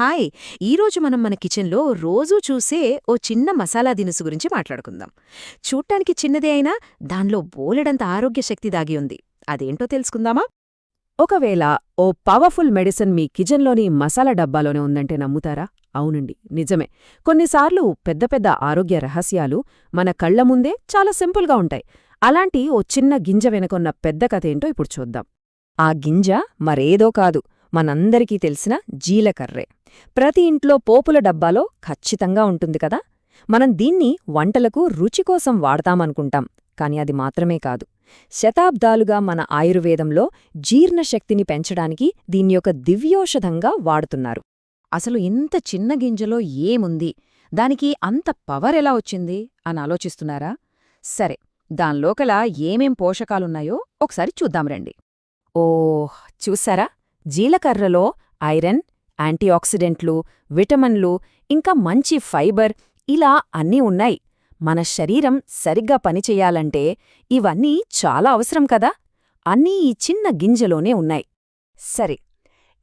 Hi. ఈరోజు మనం మన కిచెన్లో రోజూ చూసే ఓ చిన్న మసాలా దినుసు గురించి మాట్లాడుకుందాం. చూడ్డానికి చిన్నదే అయినా దానిలో బోలెడంత ఆరోగ్య శక్తి దాగి ఉంది. అదేంటో తెలుసుకుందామా? ఒకవేళ ఓ పవర్ఫుల్ మెడిసిన్ మీ కిచెన్లోని మసాలా డబ్బాలోనే ఉందంటే నమ్ముతారా? అవునండి నిజమే. కొన్నిసార్లు పెద్ద పెద్ద ఆరోగ్య రహస్యాలు మన కళ్ళ ముందే చాలా సింపుల్గా ఉంటాయి. అలాంటి ఓ చిన్న గింజ వెనుకొన్న పెద్ద కథేంటో ఇప్పుడు చూద్దాం. ఆ గింజ మరేదో కాదు. మనందరికీ తెలిసిన జీలకర్రే. ప్రతి ఇంట్లో పోపుల డబ్బాలో ఖచ్చితంగా ఉంటుంది కదా? మనం దీన్ని వంటలకు రుచి కోసం వాడతామనుకుంటాం కాని అది మాత్రమే కాదు. శతాబ్దాలుగా మన ఆయుర్వేదంలో జీర్ణశక్తిని పెంచడానికి దీన్ని ఒక దివ్యోషధంగా వాడుతున్నారు. అసలు ఇంత చిన్న గింజలో ఏముంది? దానికి అంత పవర్ ఎలా వచ్చింది? అని ఆలోచిస్తున్నారా? సరే దానిలోకల ఏమేం పోషకాలున్నాయో ఒకసారి చూద్దాం రండి. ఓహ్ చూసారా? జీలకర్రలో ఐరన్ యాంటీఆక్సిడెంట్లు విటమిన్లు ఇంకా మంచి ఫైబర్ ఇలా అన్నీ ఉన్నాయి. మన శరీరం సరిగ్గా పనిచెయ్యాలంటే ఇవన్నీ చాలా అవసరం కదా? అన్నీ ఈ చిన్న గింజలోనే ఉన్నాయి. సరే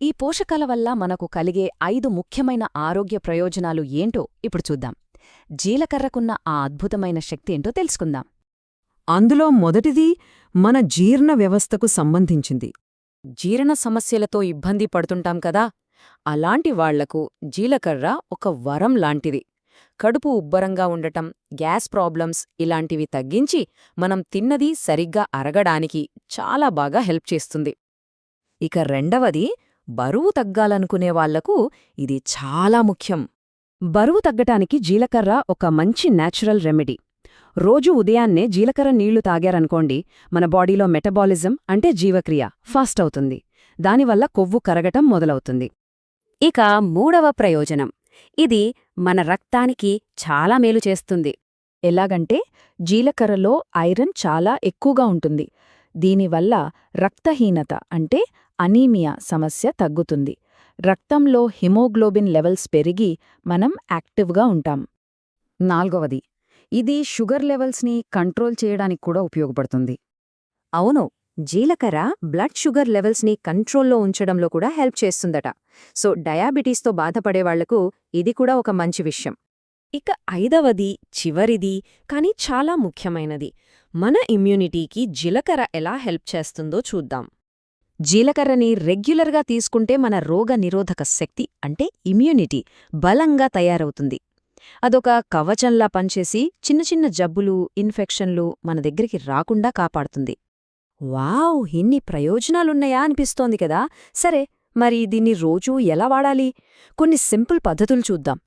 ఈ పోషకాల వల్ల మనకు కలిగే ఐదు ముఖ్యమైన ఆరోగ్య ప్రయోజనాలు ఏంటో ఇప్పుడు చూద్దాం. జీలకర్రకున్న ఆ అద్భుతమైన శక్తి ఏంటో తెలుసుకుందాం. అందులో మొదటిది మన జీర్ణ వ్యవస్థకు సంబంధించింది. జీర్ణ సమస్యలతో ఇబ్బంది పడుతుంటాం కదా అలాంటి వాళ్ళకు జీలకర్ర ఒక వరం లాంటిది. కడుపు ఉబ్బరంగా ఉండటం గ్యాస్ ప్రాబ్లమ్స్ ఇలాంటివి తగ్గించి మనం తిన్నది సరిగ్గా అరగడానికి చాలా బాగా హెల్ప్ చేస్తుంది. ఇక రెండవది బరువు తగ్గాలనుకునే వాళ్ళకు ఇది చాలా ముఖ్యం. బరువు తగ్గటానికి జీలకర్ర ఒక మంచి నేచురల్ రెమెడీ. రోజు ఉదయాన్నే జీలకర్ర నీళ్ళు తాగారనుకోండి మన బాడీలో మెటబాలిజం అంటే జీవక్రియ ఫాస్ట్ అవుతుంది. దానివల్ల కొవ్వు కరగటం మొదలవుతుంది. ఇక మూడవ ప్రయోజనం. ఇది మన రక్తానికి చాలా మేలు చేస్తుంది. ఎలాగంటే జీలకర్రలో ఐరన్ చాలా ఎక్కువగా ఉంటుంది. దీనివల్ల రక్తహీనత అంటే అనీమియా సమస్య తగ్గుతుంది. రక్తంలో హిమోగ్లోబిన్ లెవెల్స్ పెరిగి మనం యాక్టివ్గా ఉంటాం. నాల్గవది. ఇది షుగర్ లెవెల్స్ని కంట్రోల్ చేయడానికి కూడా ఉపయోగపడుతుంది. అవును జీలకర్ర బ్లడ్ షుగర్ లెవెల్స్ని కంట్రోల్లో ఉంచడంలో కూడా హెల్ప్ చేస్తుందట. సో డయాబెటీస్తో బాధపడేవాళ్ళకు ఇది కూడా ఒక మంచి విషయం. ఇక ఐదవది చివరిది కానీ చాలా ముఖ్యమైనది. మన ఇమ్యూనిటీకి జీలకర్ర ఎలా హెల్ప్ చేస్తుందో చూద్దాం. జీలకర్రని రెగ్యులర్గా తీసుకుంటే మన రోగ నిరోధక శక్తి అంటే ఇమ్యూనిటీ బలంగా తయారవుతుంది. అదొక కవచంలా పనిచేసి చిన్న చిన్న జబ్బులు ఇన్ఫెక్షన్లు మన దగ్గరికి రాకుండా కాపాడుతుంది. వావ్! ఇన్ని ప్రయోజనాలున్నాయా అనిపిస్తోంది కదా! సరే మరి దీన్ని రోజూ ఎలా వాడాలి? కొన్ని సింపుల్ పద్ధతులు చూద్దాం.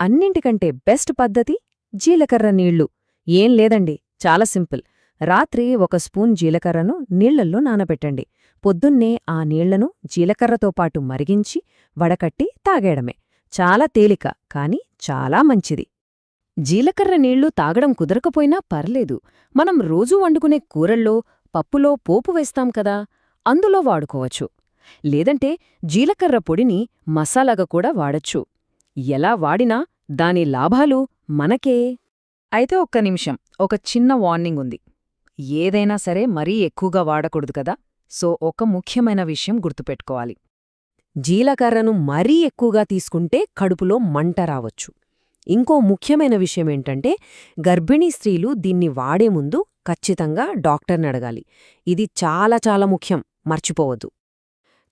అన్నింటికంటే బెస్ట్ పద్ధతి జీలకర్ర నీళ్ళు. ఏం లేదండి చాలా సింపుల్. రాత్రి ఒక స్పూన్ జీలకర్రను నీళ్ళల్లో నానబెట్టండి. పొద్దున్నే ఆ నీళ్ళను జీలకర్రతో పాటు మరిగించి వడకట్టి తాగేయడమే. చాలా తేలిక కాని చాలా మంచిది. జీలకర్ర నీళ్ళు తాగడం కుదరకపోయినా పర్లేదు. మనం రోజూ వండుకునే కూరల్లో పప్పులో పోపు వేస్తాం కదా అందులో వాడుకోవచ్చు. లేదంటే జీలకర్ర పొడిని మసాలాగా కూడా వాడచ్చు. ఎలా వాడినా దాని లాభాలు మనకే. అయితే ఒక్క నిమిషం ఒక చిన్న వార్నింగ్ ఉంది. ఏదైనా సరే మరీ ఎక్కువగా వాడకూడదు కదా సో ఒక ముఖ్యమైన విషయం గుర్తుపెట్టుకోవాలి. జీలకర్రను మరీ ఎక్కువగా తీసుకుంటే కడుపులో మంట రావచ్చు. ఇంకో ముఖ్యమైన విషయమేంటంటే గర్భిణీ స్త్రీలు దీన్ని వాడే ముందు ఖచ్చితంగా డాక్టర్ని అడగాలి. ఇది చాలా చాలా ముఖ్యం. మర్చిపోవద్దు.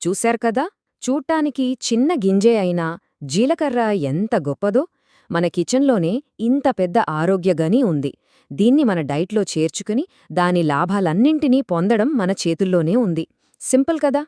చూశారు కదా? చూడ్టానికి చిన్న గింజే అయినా జీలకర్ర ఎంత గొప్పదో! మన కిచెన్లోనే ఇంత పెద్ద ఆరోగ్యగని ఉంది. దీన్ని మన డైట్లో చేర్చుకుని దాని లాభాలన్నింటినీ పొందడం మన చేతుల్లోనే ఉంది. సింపుల్ కదా?